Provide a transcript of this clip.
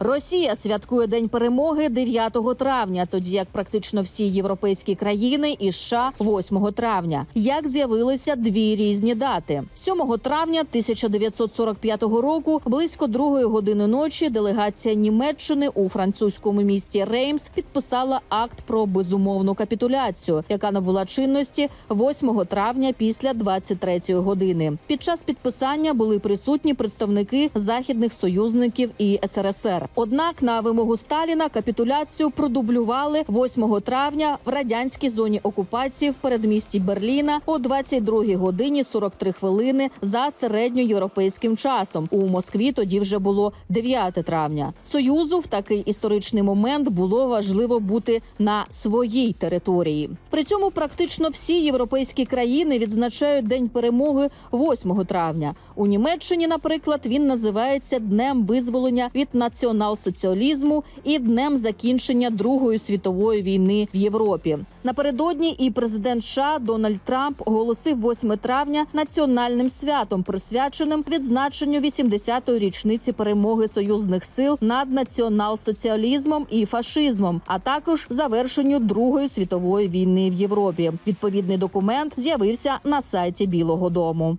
Росія святкує День перемоги 9 травня, тоді як практично всі європейські країни і США 8 травня. Як з'явилися дві різні дати 7 травня 1945 року, близько другої години ночі, делегація Німеччини у французькому місті Реймс підписала акт про безумовну капітуляцію, яка набула чинності 8 травня після 23 години. Під час підписання були присутні представники західних союзників і СРСР. Однак на вимогу Сталіна капітуляцію продублювали 8 травня в радянській зоні окупації в передмісті Берліна о 22 годині 43 хвилини за середньоєвропейським часом. У Москві тоді вже було 9 травня. Союзу в такий історичний момент було важливо бути на своїй території. При цьому практично всі європейські країни відзначають День перемоги 8 травня. У Німеччині, наприклад, він називається Днем визволення від націонал-соціалізму і днем закінчення Другої світової війни в Європі. Напередодні і президент США Дональд Трамп оголосив 8 травня національним святом, присвяченим відзначенню 80-ї річниці перемоги союзних сил над націонал-соціалізмом і фашизмом, а також завершенню Другої світової війни в Європі. Відповідний документ з'явився на сайті Білого Дому.